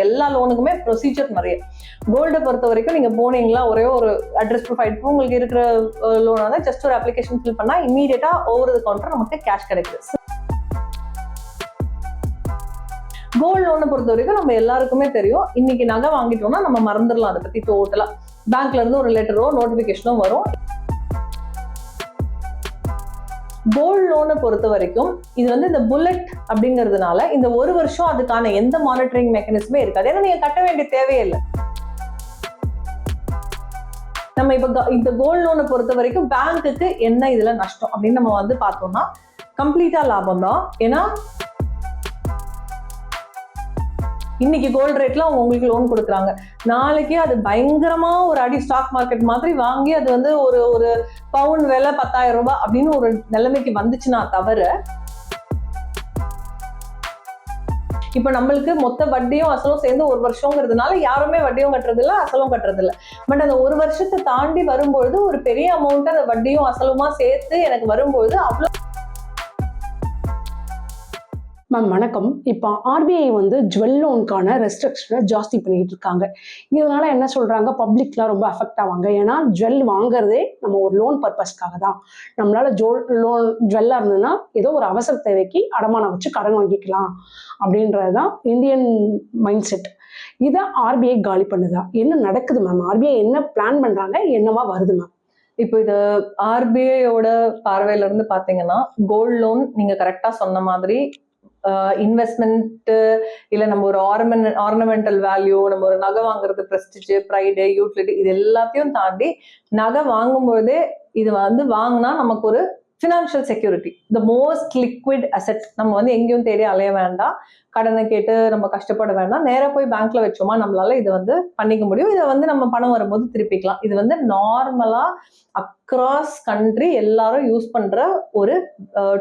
எல்லா லோனுக்குமே ப்ரொசீஜர் நிறைய. கோல்டை பொறுத்த வரைக்கும் நீங்க போனீங்களா ஒரே ஒரு அட்ரஸ் ப்ரொஃபைல் உங்களுக்கு இருக்கிற லோனா தான் ஜஸ்ட் ஒரு அப்ளிகேஷன் ஃபில் பண்ணா இமீடியட்டாக ஓவர் த கவுண்டர் நமக்கு கேஷ் கிடைக்குது. கோல்டு லோனை பொறுத்த வரைக்கும் நம்ம எல்லாருக்குமே தெரியும். இன்னைக்கு நகை வாங்கிட்டோம்னா நம்ம மறந்துடலாம். அதை பத்தி டோட்டலா பேங்க்ல இருந்து ஒரு லெட்டரோ நோட்டிபிகேஷனோ வரும். கோல்டு லோனை பொறுத்த வரைக்கும் இது வந்து இந்த புல்லட் அப்படிங்கிறதுனால இந்த ஒரு வருஷம் அதுக்கான எந்த மானிட்டரிங் மெக்கானிசமே இருக்காது. ஏன்னா நீங்க கட்ட வேண்டிய தேவையே இல்லை நம்ம இப்ப இந்த கோல்டு லோனை பொறுத்த வரைக்கும் பேங்க்குக்கு என்ன இதுல நஷ்டம் அப்படின்னு நம்ம வந்து பார்த்தோம்னா கம்ப்ளீட்டா லாபம் தான். ஏன்னா இன்னைக்கு கோல்டு ரேட்ல அவங்க உங்களுக்கு லோன் கொடுக்குறாங்க. நாளைக்கு அது பயங்கரமா ஒரு அடி ஸ்டாக் மார்க்கெட் மாதிரி வாங்கி அது வந்து ஒரு ஒரு பவுன் விலை பத்தாயிரம் ரூபாய் அப்படின்னு ஒரு நிலைமைக்கு வந்துச்சுன்னா தவிர இப்ப நம்மளுக்கு மொத்த வட்டியும் அசலும் சேர்ந்து ஒரு வருஷங்கிறதுனால யாருமே வட்டியும் கட்டுறதில்ல அசலும் கட்டுறதில்ல. பட் அந்த ஒரு வருஷத்தை தாண்டி வரும்பொழுது ஒரு பெரிய அமௌண்ட் அந்த வட்டியும் அசலுமா சேர்த்து எனக்கு வரும்பொழுது அவ்வளவு மேம் வணக்கம். இப்போ ஆர்பிஐ வந்து ஜுவல் லோனுக்கான ரெஸ்ட்ரிக்ஷனை ஜாஸ்தி பண்ணிட்டு இருக்காங்க. இதனால என்ன சொல்றாங்க? பப்ளிக்லாம் ரொம்ப அஃபெக்ட் ஆவாங்க. ஏன்னா ஜுவல் வாங்குறதே நம்ம ஒரு லோன் பர்பஸ்க்காக தான். நம்மளால ஜோல் லோன் ஜுவல்லா இருந்ததுன்னா ஏதோ ஒரு அவசர தேவைக்கு அடமானம் வச்சு கடன் வாங்கிக்கலாம் அப்படின்றது தான் இந்தியன் மைண்ட் செட் இதை ஆர்பிஐ காலி பண்ணுதா? என்ன நடக்குது மேம் ஆர்பிஐ என்ன பிளான் பண்றாங்க? என்னவா வருது மேம் இப்போ இது ஆர்பிஐயோட பார்வையில இருந்து பாத்தீங்கன்னா கோல்ட் லோன் நீங்க கரெக்டா சொன்ன மாதிரி இன்வெஸ்ட்மெண்ட் இல்ல நம்ம ஒரு ஆர்மென் ஆர்னமெண்டல் வேல்யூ நம்ம ஒரு நகை வாங்குறது ப்ரெஸ்டிஜ் ப்ரைடு யூட்டிலிட்டி இது எல்லாத்தையும் தாண்டி நகை வாங்கும்பொழுதே இது வந்து வாங்கினா நமக்கு ஒரு financial security the most liquid asset நம்ம வந்து எங்கேயும் தேடி அலைய வேண்டாம். கடனை கேட்டு நம்ம கஷ்டப்பட வேண்டாம். நேராக போய் பேங்க்ல வச்சோமா நம்மளால இதை வந்து பண்ணிக்க முடியும். இதை வந்து நம்ம பணம் வரும்போது திருப்பிக்கலாம். இது வந்து நார்மலா அக்ராஸ் கண்ட்ரி எல்லாரும் யூஸ் பண்ற ஒரு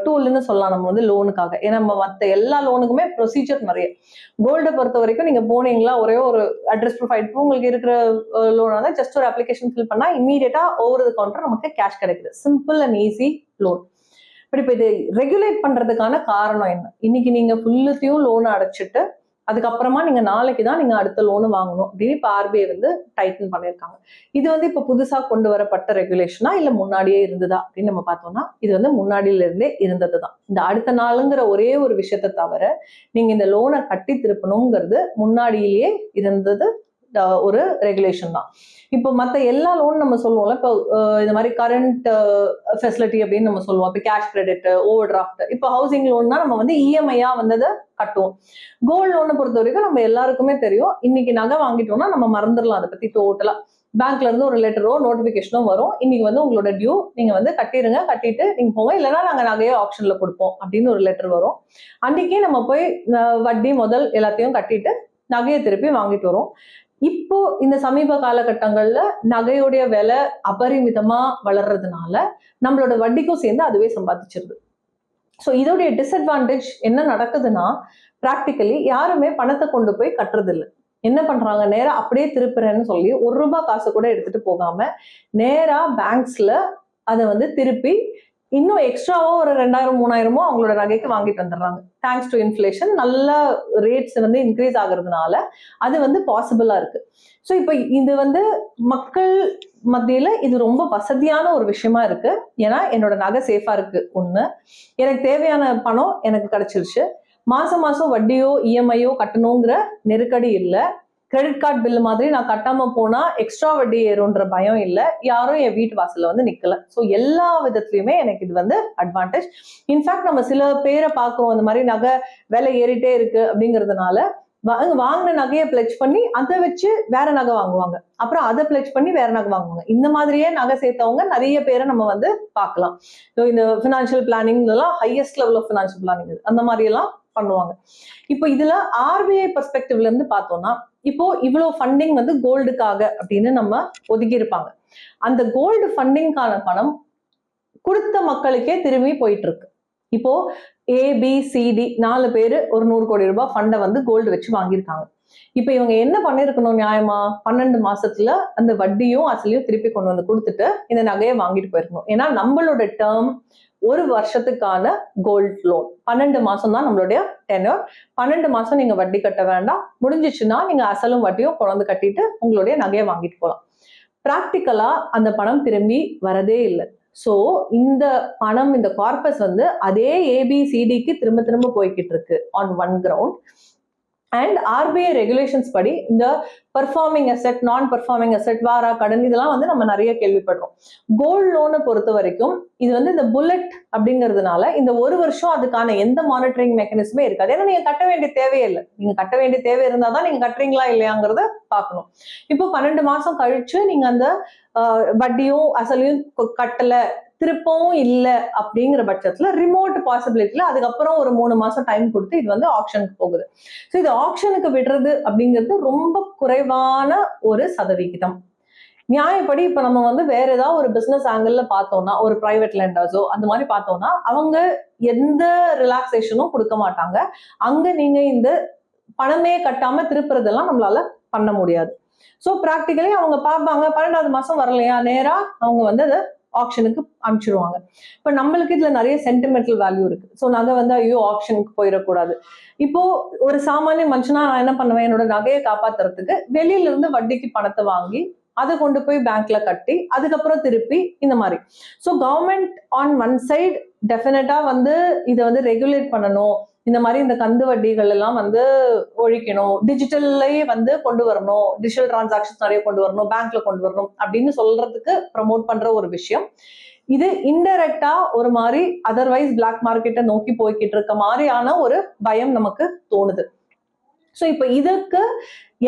டூல்னு சொல்லலாம் நம்ம வந்து லோனுக்காக ஏன்னா நம்ம மற்ற எல்லா லோனுக்குமே ப்ரொசீஜர் நிறைய. கோல்டை பொறுத்த வரைக்கும் நீங்க போனீங்களா ஒரே ஒரு அட்ரஸ் ப்ரொஃபைல் உங்களுக்கு இருக்கிற லோனா தான் ஜஸ்ட் ஒரு அப்ளிகேஷன் ஃபில் பண்ணா இமீடியட்டா ஓவர் த கவுண்டர் நமக்கு கேஷ் கிடைக்குது. Simple and easy loan but இப்போ இது ரெகுலேட் பண்ணுறதுக்கான காரணம் என்ன? இன்னைக்கு நீங்கள் ஃபுல்லுத்தையும் லோன் அடைச்சிட்டு அதுக்கப்புறமா நீங்கள் நாளைக்கு தான் நீங்கள் அடுத்த லோனு வாங்கணும் அப்படின்னு இப்போ ஆர்பிஐ வந்து டைட்டன் பண்ணியிருக்காங்க. இது வந்து இப்போ புதுசாக கொண்டு வரப்பட்ட ரெகுலேஷனா இல்லை முன்னாடியே இருந்ததா அப்படின்னு நம்ம பார்த்தோம்னா இது வந்து முன்னாடியிலிருந்தே இருந்தது தான் இந்த அடுத்த நாளுங்கிற ஒரே ஒரு விஷயத்தை தவிர நீங்கள் இந்த லோனை கட்டி திருப்பணுங்கிறது முன்னாடியிலேயே இருந்தது ஒரு ரெகுலேஷன் தான். இப்போ மற்ற எல்லா லோன் நம்ம சொல்லுவோம்ல இப்போ இந்த மாதிரி கரண்ட் ஃபெசிலிட்டி அப்படின்னு நம்ம சொல்லுவோம். இப்போ கேஷ் கிரெடிட் ஓவர் டிராஃப்ட் இப்போ ஹவுசிங் லோன்னா நம்ம வந்து இஎம்ஐயா வந்ததை கட்டுவோம். கோல்டு லோனை பொறுத்த வரைக்கும் நம்ம எல்லாருக்குமே தெரியும். இன்னைக்கு நகை வாங்கிட்டோம்னா நம்ம மறந்துடலாம் அதை பத்தி டோட்டலா பேங்க்ல இருந்து ஒரு லெட்டரோ நோட்டிபிகேஷனோ வரும். இன்னைக்கு வந்து உங்களோட டியூ நீங்க வந்து கட்டிடுங்க கட்டிட்டு நீங்க போங்க. இல்லைன்னா நாங்க நகையை ஆப்ஷன்ல கொடுப்போம் அப்படின்னு ஒரு லெட்டர் வரும். அன்னைக்கே நம்ம போய் வட்டி முதல் எல்லாத்தையும் கட்டிட்டு நகையை திருப்பி வாங்கிட்டு வரும். இப்போ இந்த சமீப காலகட்டங்கள்ல நகையுடைய விலை அபரிமிதமா வளர்றதுனால நம்மளோட வட்டிக்கும் சேர்ந்து அதுவே சம்பாதிச்சிருது. ஸோ இதோடைய டிஸ்அட்வான்டேஜ் என்ன நடக்குதுன்னா ப்ராக்டிக்கலி யாருமே பணத்தை கொண்டு போய் கட்டுறதில்லை. என்ன பண்றாங்க? நேரா அப்படியே திருப்புறேன்னு சொல்லி ஒரு ரூபாய் காசு கூட எடுத்துட்டு போகாம நேரா பேங்க்ஸ்ல அதை வந்து திருப்பி இன்னும் எக்ஸ்ட்ராவோ ஒரு ரெண்டாயிரம் மூணாயிரமோ அவங்களோட நகைக்கு வாங்கிட்டு வந்துடுறாங்க. தேங்க்ஸ் டு இன்ஃப்ளேஷன் நல்ல ரேட்ஸ் வந்து இன்க்ரீஸ் ஆகுறதுனால அது வந்து பாசிபிளா இருக்கு. ஸோ இப்போ இது வந்து மக்கள் மத்தியில இது ரொம்ப வசதியான ஒரு விஷயமா இருக்கு. ஏன்னா என்னோட நகை சேஃபா இருக்கு. ஒண்ணு எனக்கு தேவையான பணம் எனக்கு கிடைச்சிருச்சு. மாசம் மாசம் வட்டியோ இஎம்ஐயோ கட்டணுங்கிற நெருக்கடி இல்லை. கிரெடிட் கார்டு பில் மாதிரி நான் கட்டாம போனா எக்ஸ்ட்ரா வட்டி ஏறும்ன்ற பயம் இல்லை. யாரும் என் வீட்டு வாசல்ல வந்து நிக்கல. ஸோ எல்லா விதத்துலயுமே எனக்கு இது வந்து அட்வான்டேஜ் இன்ஃபேக்ட் நம்ம சில பேரை பார்க்குறோம். இந்த மாதிரி நகை விலை ஏறிட்டே இருக்கு அப்படிங்கிறதுனால வாங்க வாங்கின நகையை பிளச் பண்ணி அதை வச்சு வேற நகை வாங்குவாங்க. அப்புறம் அதை பிளச் பண்ணி வேற நகை வாங்குவாங்க. இந்த மாதிரியே நகை சேர்த்தவங்க நிறைய பேரை நம்ம வந்து பார்க்கலாம். ஸோ இந்த ஃபினான்ஷியல் பிளானிங் எல்லாம் highest level of financial planning அந்த மாதிரி எல்லாம் பண்ணுவாங்க. இப்போ இதுல ஆர்பிஐ பெர்ஸ்பெக்டிவ்ல இருந்து பார்த்தோம்னா இப்போ இவ்வளோ ஃபண்டிங் வந்து கோல்டுக்காக அப்படின்னு நம்ம ஒதுக்கி இருப்பாங்க அந்த கோல்டு ஃபண்டிங்கான பணம் கொடுத்த மக்களுக்கே திரும்பி போயிட்டு இருக்கு இப்போ ஏபிசிடி நாலு பேர் ஒரு நூறு கோடி ரூபாய் ஃபண்டை வந்து கோல்டு வச்சு வாங்கியிருக்காங்க. இப்போ இவங்க என்ன பண்ணிருக்கணும் நியாயமா? பன்னெண்டு மாசத்துல அந்த வட்டியும் அசலையும் திருப்பி கொண்டு வந்து கொடுத்துட்டு இந்த நகையை வாங்கிட்டு போயிருக்கணும் ஏன்னா நம்மளோட டேர்ம் ஒரு வருஷத்துக்கான கோல்ட் லோன் பன்னெண்டு மாசம் தான் நம்மளுடைய டென்யூர் பன்னெண்டு மாசம் நீங்க வட்டி கட்ட வேண்டாம். முடிஞ்சிச்சுன்னா நீங்க அசலும் வட்டியும் குழந்தை கட்டிட்டு உங்களுடைய நகையை வாங்கிட்டு போகலாம் ப்ராக்டிக்கலா அந்த பணம் திரும்பி வரதே இல்லை. ஸோ இந்த பணம் இந்த கார்பஸ் வந்து அதே ஏபிசிடிக்கு திரும்ப திரும்ப போய்கிட்டு இருக்கு. On one ground and RBI regulations படி இந்த performing asset non performing asset வாரா கடன் இதெல்லாம் வந்து நம்ம நிறைய கேள்விப்படுறோம். கோல்ட் லோனை பொறுத்த வரைக்கும் இது வந்து இந்த புல்லட் அப்படிங்கிறதுனால இந்த ஒரு வருஷம் அதுக்கான எந்த மானிட்டரிங் மெக்கானிசமே இருக்காது. ஏன்னா நீங்க கட்ட வேண்டிய தேவையே இல்லை. நீங்க கட்ட வேண்டிய தேவை இருந்தால் தான் நீங்க கட்டுறீங்களா இல்லையாங்கிறத பார்க்கணும். இப்போ பன்னெண்டு மாசம் கழிச்சு நீங்க அந்த வட்டியும் அசலையும் கட்டலை கட்டல. திருப்பவும் இல்லை அப்படிங்கிற பட்சத்துல ரிமோட் பாசிபிலிட்டில அதுக்கப்புறம் ஒரு மூணு மாசம் டைம் கொடுத்து இது வந்து ஆப்ஷனுக்கு போகுது. ஸோ இது ஆப்ஷனுக்கு விடுறது அப்படிங்கிறது ரொம்ப குறைவான ஒரு சதவிகிதம். நியாயப்படி இப்ப நம்ம வந்து வேற ஏதாவது ஒரு பிசினஸ் ஆங்கிள் பார்த்தோம்னா ஒரு பிரைவேட் லேண்டர்ஸோ அந்த மாதிரி பார்த்தோம்னா அவங்க எந்த ரிலாக்ஸேஷனும் கொடுக்க மாட்டாங்க. அங்க நீங்க இந்த பணமே கட்டாம திருப்புறதெல்லாம் நம்மளால பண்ண முடியாது. ஸோ ப்ராக்டிக்கலி அவங்க பார்ப்பாங்க பன்னெண்டாவது மாசம் வரலையா? நேரா அவங்க வந்து அதை ஆப்ஷனுக்கு அனுப்பிச்சிடுவாங்க இப்போ நம்மளுக்கு இதில் நிறைய சென்டிமெண்டல் வேல்யூ இருக்கு. ஸோ நகை வந்து ஐயோ ஆப்ஷனுக்கு போயிடக்கூடாது. இப்போ ஒரு சாமானிய மனுஷனா நான் என்ன பண்ணுவேன்? என்னோட நகையை காப்பாத்துறதுக்கு வெளியில இருந்து வட்டிக்கு பணத்தை வாங்கி அதை கொண்டு போய் பேங்க்ல கட்டி அதுக்கப்புறம் திருப்பி இந்த மாதிரி. So government on one side டெஃபினட்டா வந்து இதை வந்து ரெகுலேட் பண்ணணும். இந்த மாதிரி இந்த கந்து வட்டிகள் எல்லாம் வந்து ஒழிக்கணும். டிஜிட்டல்லையே வந்து கொண்டு வரணும். டிஜிட்டல் டிரான்சாக்ஷன்ஸ் நிறைய கொண்டு வரணும். பேங்க்ல கொண்டு வரணும் அப்படின்னு சொல்றதுக்கு ப்ரமோட் பண்ற ஒரு விஷயம். இது இன்டெரக்டா ஒரு மாதிரி அதர்வைஸ் பிளாக் மார்க்கெட்டை நோக்கி போய்கிட்டு இருக்க மாதிரியான ஒரு பயம் நமக்கு தோணுது. ஸோ இப்போ இதுக்கு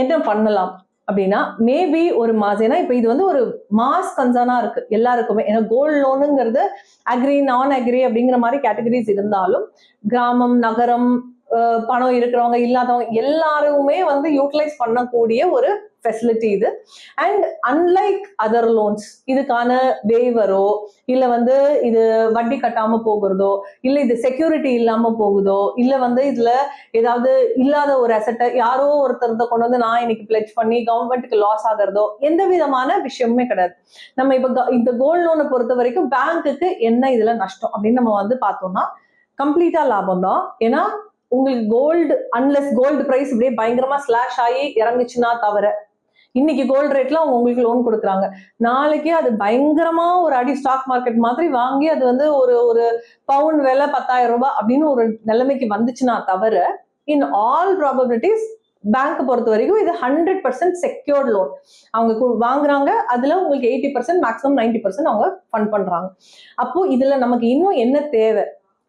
என்ன பண்ணலாம்? அப்படின்னா மேபி ஒரு மாஸ் ஏன்னா இப்போ இது வந்து ஒரு மாஸ் கன்சர்னா இருக்கு. எல்லாருக்குமே. ஏன்னா கோல்ட் லோனுங்கிறது அக்ரி நான் அக்ரி அப்படிங்கிற மாதிரி கேட்டகரிஸ் இருந்தாலும் கிராமம் நகரம் பணம் இருக்கிறவங்க இல்லாதவங்க எல்லாருமே வந்து யூட்டிலைஸ் பண்ணக்கூடிய ஒரு ஃபெசிலிட்டி இது. அண்ட் அன்லைக் அதர் லோன்ஸ் இதுக்கான வேவரோ இல்ல வந்து இது வட்டி கட்டாம போகிறதோ இல்ல இது செக்யூரிட்டி இல்லாம போகுதோ இல்ல வந்து இதுல ஏதாவது இல்லாத ஒரு அசட்டை யாரோ ஒருத்தர் கொண்டு வந்து நான் இன்னைக்கு பிளெச் பண்ணி கவர்மெண்ட்டுக்கு லாஸ் ஆகிறதோ எந்த விதமான விஷயமுமே கிடையாது. நம்ம இப்ப க- இந்த கோல்ட் லோனை பொறுத்த வரைக்கும் பேங்க்குக்கு என்ன இதுல நஷ்டம் அப்படின்னு நம்ம வந்து பார்த்தோம்னா கம்ப்ளீட்டா லாபம் தான். ஏன்னா உங்களுக்கு கோல்டு அன்லெஸ் கோல்டு பிரைஸ் இப்படியே பயங்கரமா ஸ்லாஷ் ஆகி இறங்குச்சுன்னா தவிர இன்னைக்கு கோல்டு ரேட்ல அவங்க உங்களுக்கு லோன் கொடுக்குறாங்க. நாளைக்கு அது பயங்கரமா ஒரு அடி ஸ்டாக் மார்க்கெட் மாதிரி வாங்கி அது வந்து ஒரு ஒரு பவுன் விலை பத்தாயிரம் ரூபாய் அப்படின்னு ஒரு நிலைமைக்கு வந்துச்சுன்னா தவிர இன் ஆல் ப்ராபபிலிட்டிஸ் பேங்க் பொறுத்த வரைக்கும் இது ஹண்ட்ரட் பர்சன்ட் செக்யூர்ட் லோன் அவங்க கு- வாங்குறாங்க அதுல உங்களுக்கு eighty percent maximum ninety percent அவங்க ஃபண்ட் பண்றாங்க. அப்போ இதுல நமக்கு இன்னும் என்ன தேவை?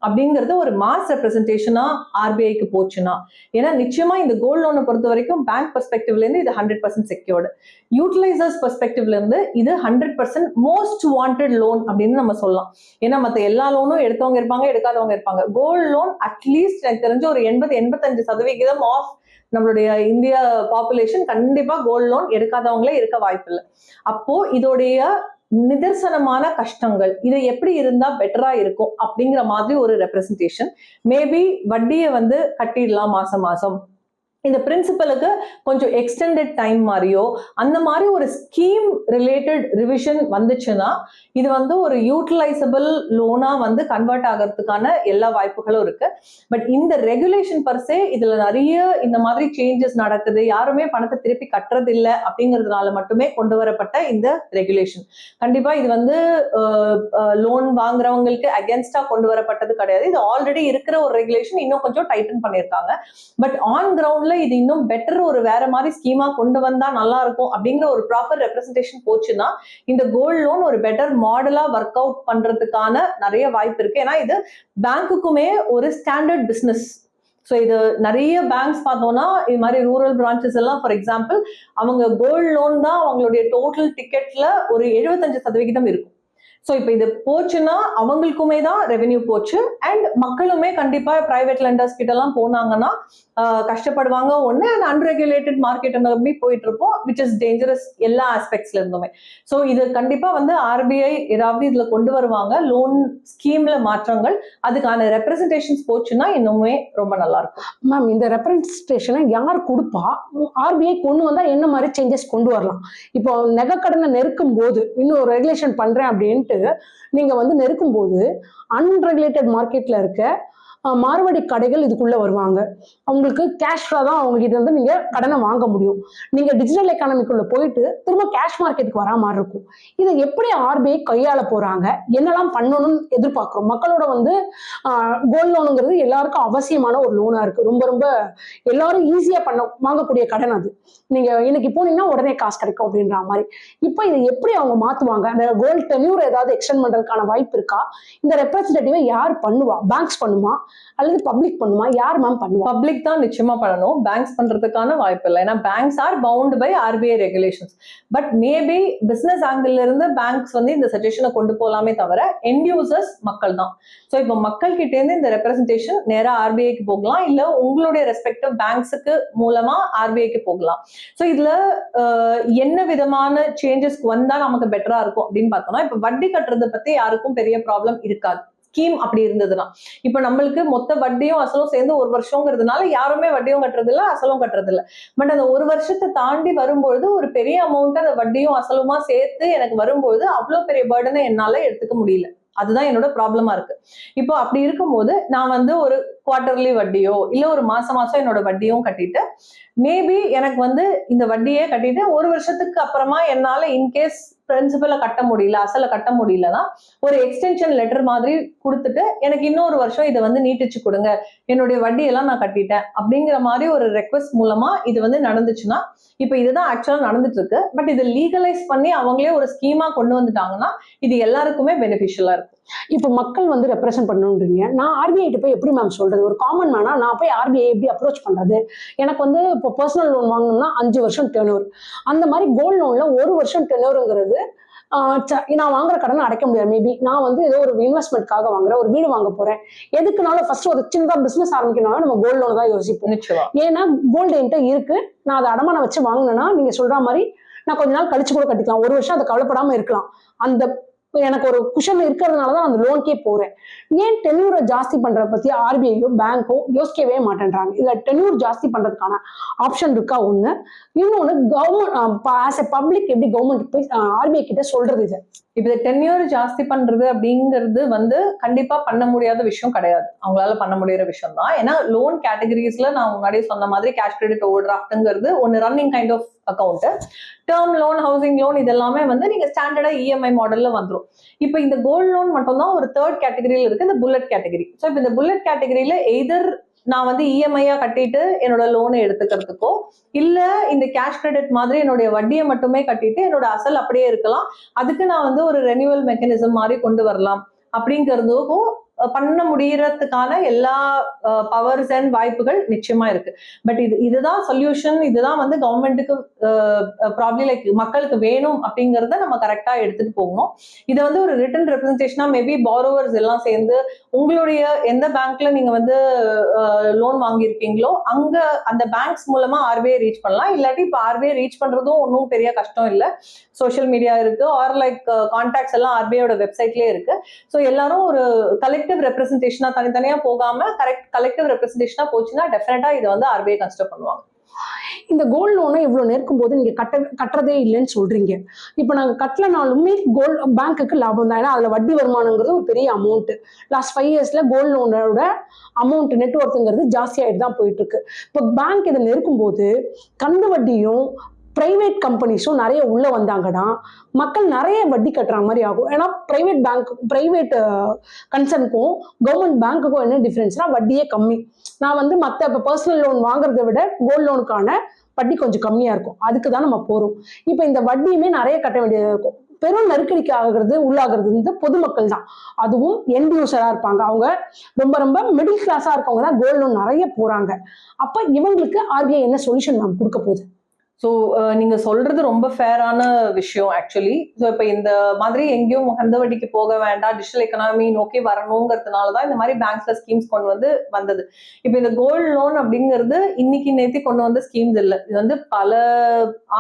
அப்படிங்கிறது ஒரு மாஸ் ரெப்ரஸன்டேஷனா ஆர்பிஐக்கு போச்சுன்னா. ஏன்னா நிச்சயமா இந்த கோல்ட் லோனை பொறுத்த வரைக்கும் பேங்க் பெர்ஸ்பெக்டிவ்ல இருந்து இது ஹண்ட்ரட் பர்சன்ட் செக்யூர்டு யூட்டிலைசர்ஸ் பெர்ஸ்பெக்டிவ்ல இருந்து இது hundred percent most wanted loan அப்படின்னு நம்ம சொல்லலாம். ஏன்னா மற்ற எல்லா லோனும் எடுத்தவங்க இருப்பாங்க எடுக்காதவங்க இருப்பாங்க. கோல்ட் லோன் அட்லீஸ்ட் எனக்கு தெரிஞ்ச ஒரு எண்பது எண்பத்தஞ்சு சதவிகிதம் ஆஃப் நம்மளுடைய இந்திய பாப்புலேஷன் கண்டிப்பா கோல்ட் லோன் எடுக்காதவங்களே இருக்க வாய்ப்பில்லை. அப்போ இதோடைய நிதர்சனமான கஷ்டங்கள். இது எப்படி இருந்தா பெட்டரா இருக்கும் அப்படிங்கிற மாதிரி ஒரு ரெப்ரசன்டேஷன் மேபி வட்டியை வந்து கட்டிடலாம் மாசம் மாசம். இந்த பிரின்சிபலுக்கு கொஞ்சம் எக்ஸ்டெண்டட் டைம் மாதிரியோ அந்த மாதிரி ஒரு ஸ்கீம் ரிலேட்டட் ரிவிஷன் வந்துச்சுன்னா இது வந்து ஒரு யூட்டிலைசபிள் லோனாக வந்து கன்வெர்ட் ஆகிறதுக்கான எல்லா வாய்ப்புகளும் இருக்கு. பட் இந்த ரெகுலேஷன் பர்சே இதில் நிறைய இந்த மாதிரி சேஞ்சஸ் நடக்குது. யாருமே பணத்தை திருப்பி கட்டுறது அப்படிங்கிறதுனால மட்டுமே கொண்டு வரப்பட்ட இந்த ரெகுலேஷன் கண்டிப்பாக இது வந்து லோன் வாங்குறவங்களுக்கு அகேன்ஸ்டாக கொண்டு வரப்பட்டது கிடையாது. இது ஆல்ரெடி இருக்கிற ஒரு ரெகுலேஷன் இன்னும் கொஞ்சம் டைட்டன் பண்ணியிருக்காங்க. பட் ஆன் கிரவுண்ட்ல இது இன்னும் பெட்டர் ஒரு வேற மாதிரி ஸ்கீமா கொண்டு வந்தா நல்லா இருக்கும் அப்படிங்கிற ஒரு ப்ராப்பர் ரெப்ரஸன்டேஷன் போச்சுன்னா இந்த கோல்ட் லோன் ஒரு பெட்டர் மாடலா ஒர்க் அவுட் பண்றதுக்கான நிறைய வாய்ப்பு இருக்கு. ஏன்னா இது பேங்க்குக்குமே ஒரு ஸ்டாண்டர்ட் பிஸ்னஸ் ஸோ இது நிறைய பேங்க்ஸ் பார்த்தோம்னா இது மாதிரி ரூரல் பிரான்ச்சஸ் எல்லாம் ஃபார் எக்ஸாம்பிள் அவங்க கோல்ட் லோன் தான் அவங்களுடைய டோட்டல் டிக்கெட்ல ஒரு எழுபத்தஞ்சு சதவிகிதம் இருக்கும். ஸோ இப்போ இது போச்சுன்னா அவங்களுக்குமே தான் ரெவென்யூ போச்சு. அண்ட் மக்களுமே கண்டிப்பாக ப்ரைவேட் லெண்டர்ஸ் கிட்டலாம் போனாங்கன்னா கஷ்டப்படுவாங்க. ஒன்று அண்ட் அன்ரெகுலேட்டட் மார்க்கெட் நம்பி போயிட்டு இருப்போம் விச் இஸ் டேஞ்சரஸ் எல்லா ஆஸ்பெக்ட்ஸ்ல இருந்துமே. ஸோ இது கண்டிப்பாக வந்து ஆர்பிஐ ஏதாவது இதில் கொண்டு வருவாங்க. லோன் ஸ்கீம்ல மாற்றங்கள் அதுக்கான ரெப்ரசன்டேஷன்ஸ் போச்சுன்னா இன்னுமே ரொம்ப நல்லா இருக்கும் மேம் இந்த ரெப்ரஸன்டேஷனை யார் கொடுப்பா? ஆர்பிஐ கொண்டு வந்தால் என்ன மாதிரி சேஞ்சஸ் கொண்டு வரலாம்? இப்போ நகைக்கடனை நெருக்கும் போது இன்னும் ரெகுலேஷன் பண்ணுறேன் அப்படின்னு போயிட்டு நீங்க வந்து நெருக்கும் போது அன்ரெகுலேட்டட் மார்க்கெட்ல இருக்க மார்வடி கடைகள் இதுக்குள்ள வருவாங்க. அவங்களுக்கு கேஷ்ல தான் அவங்க கிட்ட இருந்து நீங்க கடனை வாங்க முடியும். நீங்க டிஜிட்டல் எக்கானமிக்குள்ள போயிட்டு திரும்ப கேஷ் மார்க்கெட்டுக்கு வரா மாதிரி இருக்கும். இதை எப்படி ஆர்பிஐ கையாள போறாங்க? என்னெல்லாம் பண்ணணும்னு எதிர்பார்க்கிறோம்? மக்களோட வந்து கோல்ட் லோனுங்கிறது எல்லாருக்கும் அவசியமான ஒரு லோனா இருக்கு. ரொம்ப ரொம்ப எல்லாரும் ஈஸியா பண்ண வாங்கக்கூடிய கடன் அது. நீங்க இன்னைக்கு போனீங்கன்னா உடனே காசு கிடைக்கும் அப்படின்ற மாதிரி. இப்போ இதை எப்படி அவங்க மாத்துவாங்க? அந்த கோல்டு டென்யூர் ஏதாவது எக்ஸ்டெண்ட் பண்றதுக்கான வாய்ப்பு இருக்கா? இந்த ரெப்ரஸன்டேட்டிவை யார் பண்ணுவா? பேங்க்ஸ் பண்ணுமா? அல்லது பப்ளிக் பண்ணுமா? யார் மேம் பண்ணுவோம் பப்ளிக் தான் நிச்சயமா பண்ணணும். பேங்க்ஸ் பண்றதுக்கான வாய்ப்பு இல்லை. ஏன்னா banks are bound by RBI regulations but maybe business angle இருந்து பேங்க்ஸ் வந்து இந்த சஜஷனை கொண்டு போகலாமே தவிர எண்ட் யூசர்ஸ் மக்கள் தான். ஸோ இப்போ மக்கள் கிட்டே இருந்து இந்த ரெப்ரஸன்டேஷன் நேரா ஆர்பிஐக்கு போகலாம். இல்ல உங்களுடைய ரெஸ்பெக்டிவ் பேங்க்ஸுக்கு மூலமா ஆர்பிஐக்கு போகலாம். ஸோ இதுல என்ன விதமான சேஞ்சஸ்க்கு வந்தா நமக்கு பெட்டரா இருக்கும் அப்படின்னு பார்த்தோம்னா இப்போ வட்டி கட்டுறதை பத்தி யாருக்கும் பெரிய ப்ராப்ளம் இருக்காது. ஸ்கீம் அப்படி இருந்ததுன்னா. இப்ப நம்மளுக்கு மொத்த வட்டியும் அசலும் சேர்ந்து ஒரு வருஷங்கிறதுனால யாருமே வட்டியும் கட்டுறது இல்லை அசலும் கட்டுறது இல்லை பட் அந்த ஒரு வருஷத்தை தாண்டி வரும்பொழுது ஒரு பெரிய அமௌண்ட் அந்த வட்டியும் அசலுமா சேர்த்து எனக்கு வரும்பொழுது அவ்வளவு பெரிய பேர்டனை என்னால எடுத்துக்க முடியல. அதுதான் என்னோட ப்ராப்ளமா இருக்கு. இப்போ அப்படி இருக்கும்போது நான் வந்து ஒரு குவார்டர்லி வட்டியோ இல்லை ஒரு மாசம் மாசம் என்னோட வட்டியும் கட்டிட்டு மேபி எனக்கு வந்து இந்த வட்டியே கட்டிட்டு ஒரு வருஷத்துக்கு அப்புறமா என்னால இன்கேஸ் பிரின்சிபலை கட்ட முடியல அசலை கட்ட முடியலன்னா ஒரு எக்ஸ்டென்ஷன் லெட்டர் மாதிரி கொடுத்துட்டு எனக்கு இன்னொரு வருஷம் இதை வந்து நீட்டிச்சு கொடுங்க என்னுடைய வட்டியெல்லாம் நான் கட்டிட்டேன் அப்படிங்கிற மாதிரி ஒரு ரெக்வஸ்ட் மூலமா இது வந்து நடந்துச்சுன்னா இப்போ இதுதான் ஆக்சுவலா நடந்துட்டு இருக்கு பட் இது லீகலைஸ் பண்ணி அவங்களே ஒரு ஸ்கீமா கொண்டு வந்துட்டாங்கன்னா இது எல்லாருக்குமே பெனிஃபிஷியலா இருக்கும். இப்போ மக்கள் வந்து ரெப்ரசன்ட் பண்ணணுன்றீங்க. நான் ஆர்பிஐ கிட்ட போய் எப்படி மேம் சொல்றது ஒரு காமன் மேனா நான் போய் ஆர்பிஐ எப்படி அப்ரோச் பண்றது? எனக்கு வந்து இப்போ பர்சனல் லோன் வாங்கணும்னா அஞ்சு வருஷம் டெனூர் அந்த மாதிரி கோல்ட் லோன்ல ஒரு வருஷம் டெனூருங்கிறது நான் வாங்குற கடனை அடைக்க முடியாது. மேபி நான் வந்து ஏதோ ஒரு இன்வெஸ்ட்மெண்ட்காக வாங்குறேன் ஒரு வீடு வாங்க போறேன். எதுக்குனாலும் ஃபர்ஸ்ட் ஒரு சின்னதா பிசினஸ் ஆரம்பிக்கணும்னா நம்ம கோல்ட் லோன் தான் யோசிப்போம். ஏன்னா கோல்டு என்கிட்ட இருக்கு. நான் அதை அடமானம் வச்சு வாங்கினேன்னா நீங்க சொல்ற மாதிரி நான் கொஞ்ச நாள் கழிச்சு கூட கட்டிக்கலாம். ஒரு வருஷம் அதை கவலைப்படாம இருக்கலாம். அந்த எனக்கு ஒரு குஷன் இருக்கிறதுனால தான் அந்த லோனுக்கே போறேன். ஏன் டென்யூரை ஜாஸ்தி பண்றத பத்தி ஆர்பிஐயோ பேங்கோ யோசிக்கவே மாட்டேன்றாங்க. இதுல டென்யூர் ஜாஸ்தி பண்றதுக்கான ஆப்ஷன் இருக்கா? ஒண்ணு. இன்னொன்னு கவர்மெண்ட் ஆஸ் எ பப்ளிக் எப்படி கவர்மெண்ட் போய் ஆர்பிஐ கிட்ட சொல்றது இது? இப்போ இந்த டென்யூர் ஜாஸ்தி பண்றது அப்படிங்கிறது வந்து கண்டிப்பா பண்ண முடியாத விஷயம் கிடையாது. அவங்களால பண்ண முடியற விஷயம் தான் ஏன்னா லோன் கேட்டகரிஸ்ல நான் முன்னாடியே சொன்ன மாதிரி கேஷ் கிரெடிட் ஓவர் டிராஃப்ட்ங்கிறது ஒன்னு running kind of account term loan housing loan இதெல்லாமே வந்து நீங்க ஸ்டாண்டர்டா இஎம்ஐ மாடல்ல வந்துரும். இப்போ இந்த கோல்ட் லோன் மட்டும் தான் ஒரு தேர்ட் கேட்டகரியில் இருக்கு இந்த புல்லட் கேட்டகரி ஸோ இப்போ இந்த புல்லட் கேட்டகரியில எய்தர் நான் வந்து இஎம்ஐயா கட்டிட்டு என்னோட லோனை எடுத்துக்கிறதுக்கோ இல்ல இந்த கேஷ் கிரெடிட் மாதிரி என்னுடைய வட்டியை மட்டுமே கட்டிட்டு என்னோட அசல் அப்படியே இருக்கலாம். அதுக்கு நான் வந்து ஒரு ரெனியூவல் மெக்கானிசம் மாதிரி கொண்டு வரலாம். அப்படிங்கிறதுக்கும் பண்ண முடியறதுக்கான எல்லா பவர்ஸ் அண்ட் வாய்ப்புகள் நிச்சயமா இருக்கு. பட் இது இதுதான் சொல்யூஷன் இதுதான் வந்து கவர்மெண்ட்டுக்கு ப்ராப்ளம் லைக் மக்களுக்கு வேணும் அப்படிங்கிறத நம்ம கரெக்டா எடுத்துட்டு போகணும். இதை வந்து ஒரு ரிட்டன் ரெப்ரஸன்டேஷனா மேபி பாரோவர்ஸ் எல்லாம் சேர்ந்து உங்களுடைய எந்த பேங்க்ல நீங்க வந்து லோன் வாங்கியிருக்கீங்களோ அங்க அந்த பேங்க்ஸ் மூலமா ஆர்பிஐ ரீச் பண்ணலாம். இல்லாட்டி இப்போ ஆர்பிஐ ரீச் பண்றதும் ஒன்றும் பெரிய கஷ்டம் இல்லை. சோஷியல் மீடியா இருக்கு. ஆர் லைக் கான்டாக்ட்ஸ் எல்லாம் ஆர்பிஐயோட வெப்சைட்லயே இருக்கு. ஸோ எல்லாரும் ஒரு கலெக்ட் கலெக்டிவ் ரெப்ரஸன்டேஷனா தனித்தனியா போகாம கரெக்ட் கலெக்டிவ் ரெப்ரஸன்டேஷனா போச்சுன்னா டெஃபினட்டா இதை வந்து ஆர்பிஐ கன்சிடர் பண்ணுவாங்க. இந்த கோல்டு லோனை இவ்வளவு நெருக்கும் போது நீங்க கட்ட கட்டுறதே இல்லைன்னு சொல்றீங்க. இப்போ நாங்க கட்டலனாலுமே கோல்டு பேங்க்குக்கு லாபம் தான். ஏன்னா அதுல வட்டி வருமானங்கிறது ஒரு பெரிய அமௌண்ட் லாஸ்ட் ஃபைவ் இயர்ஸ்ல கோல்ட் லோனோட அமௌண்ட் நெட் ஒர்த்துங்கிறது ஜாஸ்தியாயிட்டு தான் போயிட்டு இருக்கு. இப்போ பேங்க் இதை நெருக்கும் போது கந்து வட்டியும் பிரைவேட் கம்பெனிஸும் நிறைய உள்ள வந்தாங்கன்னா மக்கள் நிறைய வட்டி கட்டுற மாதிரி ஆகும். ஏன்னா பிரைவேட் பேங்க் பிரைவேட் கன்சர்னுக்கும் கவர்மெண்ட் பேங்க்குக்கும் என்ன டிஃப்ரென்ஸ்னா வட்டியே கம்மி. நான் வந்து மற்ற இப்போ பர்சனல் லோன் வாங்குறதை விட கோல்ட் லோனுக்கான வட்டி கொஞ்சம் கம்மியா இருக்கும். அதுக்கு தான் நம்ம போறோம். இப்போ இந்த வட்டியுமே நிறைய கட்ட வேண்டியதாக இருக்கும். பெரும் நெருக்கடிக்கு ஆகிறது உள்ளாகிறது வந்து பொதுமக்கள் தான். அதுவும் எண்ட் யூசரா இருப்பாங்க. அவங்க ரொம்ப ரொம்ப மிடில் கிளாஸா இருக்கவங்க தான் கோல்ட் லோன் நிறைய போறாங்க. அப்ப இவங்களுக்கு ஆர்பிஐ என்ன சொல்யூஷன் மேம் கொடுக்க போகுது? ஸோ uh, நீங்கள் சொல்றது ரொம்ப ஃபேரான விஷயம் ஆக்சுவலி ஸோ இப்போ இந்த மாதிரி எங்கேயும் கந்தவட்டிக்கு போக வேண்டாம் டிஜிட்டல் எக்கனாமி நோக்கி வரணுங்கிறதுனால தான் இந்த மாதிரி பேங்க்ஸில் ஸ்கீம்ஸ் கொண்டு வந்து வந்தது. இப்போ இந்த கோல்டு லோன் அப்படிங்கிறது இன்னைக்கு நேத்தி கொண்டு வந்த ஸ்கீம்ஸ் இல்லை. இது வந்து பல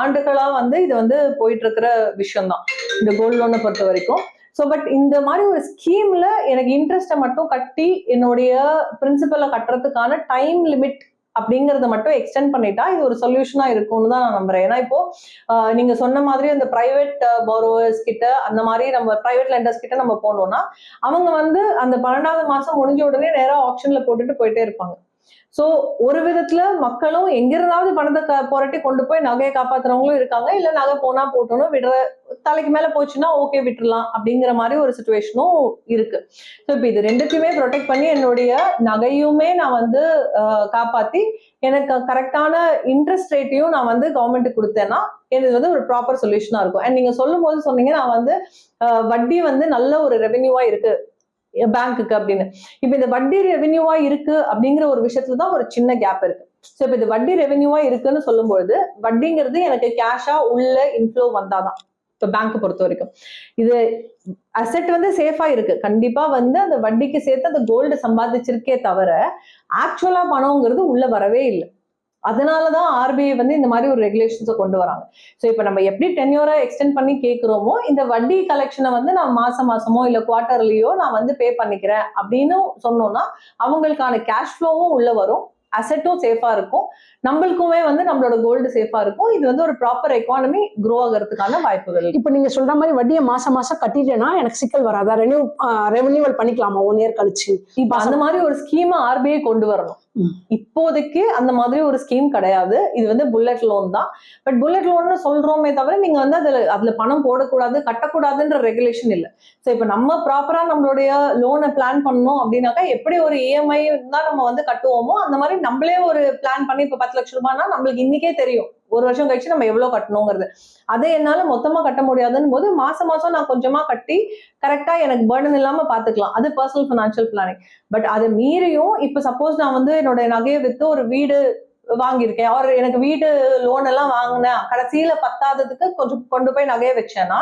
ஆண்டுகளாக வந்து இது வந்து போயிட்டு இருக்கிற விஷயம்தான். இந்த கோல்டு லோனை பொறுத்த வரைக்கும். ஸோ பட் இந்த மாதிரி ஒரு ஸ்கீம்ல எனக்கு இன்ட்ரெஸ்ட்டை மட்டும் கட்டி என்னுடைய பிரின்சிபலை கட்டுறதுக்கான டைம் லிமிட் அப்படிங்கறத மட்டும் எக்ஸ்டெண்ட் பண்ணிட்டா இது ஒரு சொல்யூஷனா இருக்கும்னு தான் நான் நம்புறேன். ஏன்னா இப்போ ஆஹ், நீங்க சொன்ன மாதிரி அந்த பிரைவேட் borrowers கிட்ட அந்த மாதிரி நம்ம பிரைவேட் லெண்டர்ஸ் கிட்ட நம்ம போனோம்னா அவங்க வந்து அந்த பன்னெண்டாவது மாசம் முடிஞ்ச உடனே நேரம் ஆப்ஷன்ல போட்டுட்டு போயிட்டே இருப்பாங்க. சோ ஒரு விதத்துல மக்களும் எங்கிருந்தாவது பணத்தை க- புரட்டி கொண்டு போய் நகையை காப்பாத்துறவங்களும் இருக்காங்க. இல்ல நகை போனா போட்டோன்னு விடுற தலைக்கு மேல போச்சுன்னா ஓகே விட்டுறலாம் அப்படிங்கிற மாதிரி ஒரு சுச்சுவேஷனும் இருக்கு. ஸோ இப்போ இது ரெண்டுத்தையுமே ப்ரொடெக்ட் பண்ணி என்னுடைய நகையுமே நான் வந்து ஆஹ், காப்பாத்தி எனக்கு கரெக்டான இன்ட்ரெஸ்ட் ரேட்டையும் நான் வந்து கவர்மெண்ட்டுக்கு கொடுத்தேன்னா எனக்கு வந்து ஒரு ப்ராப்பர் சொல்யூஷனா இருக்கும். அண்ட் நீங்க சொல்லும் போது சொன்னீங்க நான் வந்து ஆஹ், வட்டி வந்து நல்ல ஒரு ரெவென்யூவா இருக்கு. பேங்க்குக்கு அப்படின்னு. இப்போ இந்த வட்டி ரெவென்யூவா இருக்கு அப்படிங்கிற ஒரு விஷயத்துல தான் ஒரு சின்ன கேப் இருக்கு. ஸோ இப்போ இது வட்டி ரெவென்யூவா இருக்குன்னு சொல்லும்பொழுது வட்டிங்கிறது எனக்கு கேஷா உள்ள இன்ஃப்ளோ வந்தாதான். இப்போ பேங்க் பொறுத்த வரைக்கும். இது அசெட் வந்து சேஃபா இருக்கு. கண்டிப்பா வந்து அந்த வட்டிக்கு சேர்த்து அந்த கோல்டு சம்பாதிச்சிருக்கே தவிர ஆக்சுவலா பணம்ங்கிறது உள்ள வரவே இல்லை. அதனாலதான் ஆர்பிஐ வந்து இந்த மாதிரி ஒரு ரெகுலேஷன்ஸை கொண்டு வராங்க. ஸோ இப்போ நம்ம எப்படி டென்யூரை எக்ஸ்டெண்ட் பண்ணி கேட்குறோமோ இந்த வட்டி கலெக்ஷனை வந்து நான் மாசம் மாசமோ இல்லை குவார்டர்லியோ நான் வந்து பே பண்ணிக்கிறேன் அப்படின்னு சொன்னோம்னா அவங்களுக்கான கேஷ் ஃப்ளோவும் உள்ள வரும். அசெட்டும் சேஃபா இருக்கும். நம்மளுக்குமே வந்து நம்மளோட கோல்டு சேஃபா இருக்கும். இது வந்து ஒரு ப்ராப்பர் எக்கானமி க்ரோ ஆகிறதுக்கான வாய்ப்புகள். இப்போ நீங்க சொல்ற மாதிரி வட்டியை மாசம் மாசம் கட்டிட்டேன்னா எனக்கு சிக்கல் வராதா. ரெனியூ ரெவன்யூவல் பண்ணிக்கலாமா? ஒன் இயர் கழிச்சு. இப்போ அந்த மாதிரி ஒரு ஸ்கீமை ஆர்பிஐ கொண்டு வரணும். இப்போதைக்கு அந்த மாதிரி ஒரு ஸ்கீம் கிடையாது. இது வந்து புல்லட் லோன் தான். பட் புல்லட் லோன்னு சொல்றோமே தவிர நீங்க வந்து அதுல அதுல பணம் போடக்கூடாது கட்டக்கூடாதுன்ற ரெகுலேஷன் இல்ல. ஸோ இப்போ நம்ம ப்ராப்பரா நம்மளுடைய லோனை பிளான் பண்ணணும் அப்படின்னாக்கா எப்படி ஒரு இஎம்ஐ தான் நம்ம வந்து கட்டுவோமோ அந்த மாதிரி நம்மளே ஒரு பிளான் பண்ணி இப்போ பத்து லட்ச ரூபாய்னா நம்மளுக்கு இன்னைக்கே தெரியும். ஒரு வருஷம் கழிச்சு நம்ம எவ்வளவு கட்டணுங்கிறது. அதை என்னால மொத்தமா கட்ட முடியாதுன்னு போது மாசம் மாசம் நான் கொஞ்சமா கட்டி கரெக்டா எனக்கு பேர்டன் இல்லாம பாத்துக்கலாம். அது பர்சனல் ஃபினான்ஷியல் பிளானிங் பட் அதை மீறியும் இப்ப சப்போஸ் நான் வந்து என்னோட நகையை வித்து ஒரு வீடு வாங்கியிருக்கேன். அவர் எனக்கு வீடு லோன் எல்லாம் வாங்கினேன் கடைசியில பத்தாததுக்கு கொஞ்சம் கொண்டு போய் நகையை வச்சேன்னா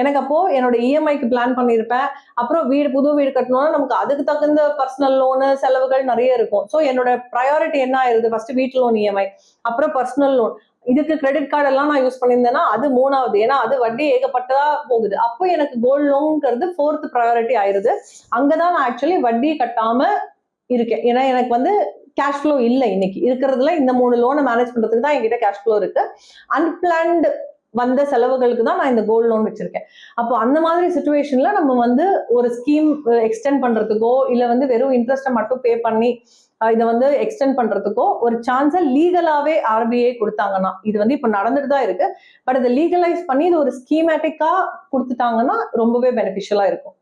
எனக்கு அப்போ என்னோட இஎம்ஐக்கு பிளான் பண்ணியிருப்பேன். அப்புறம் வீடு புது வீடு கட்டணும்னா நமக்கு அதுக்கு தகுந்த பர்சனல் லோனு செலவுகள் நிறைய இருக்கும். ஸோ என்னோட ப்ரையாரிட்டி என்ன ஆயிருது ஃபர்ஸ்ட் வீட்டு லோன் இஎம்ஐ அப்புறம் பர்சனல் லோன் இதுக்கு கிரெடிட் கார்டு எல்லாம் நான் யூஸ் பண்ணியிருந்தேன்னா அது மூணாவது. ஏன்னா அது வட்டி ஏகப்பட்டதா போகுது. அப்போ எனக்கு கோல்டு லோன்ங்கிறது ஃபோர்த் ப்ரையாரிட்டி ஆயிருது. அங்கதான் நான் ஆக்சுவலி வட்டி கட்டாம இருக்கேன். ஏன்னா எனக்கு வந்து கேஷ் ஃப்ளோ இல்லை இன்னைக்கு. இருக்கிறதுல இந்த மூணு லோனை மேனேஜ் பண்றதுக்கு தான் என்கிட்ட கேஷ் ஃப்ளோ இருக்கு. அன்பிளான்டு வந்த செலவுகளுக்கு தான் நான் இந்த கோல்டு லோன் வச்சிருக்கேன். அப்போ அந்த மாதிரி சுச்சுவேஷன்ல நம்ம வந்து ஒரு ஸ்கீம் எக்ஸ்டெண்ட் பண்றதுக்கோ இல்லை வந்து வெறும் இன்ட்ரெஸ்ட்டை மட்டும் பே பண்ணி இதை வந்து எக்ஸ்டெண்ட் பண்றதுக்கோ ஒரு சான்ஸை லீகலாவே ஆர்பிஐ கொடுத்தாங்கன்னா இது வந்து இப்போ நடந்துட்டு தான் இருக்கு. பட் இதை லீகலைஸ் பண்ணி இது ஒரு ஸ்கீமேட்டிக்கா கொடுத்துட்டாங்கன்னா ரொம்பவே பெனிஃபிஷியலா இருக்கும்.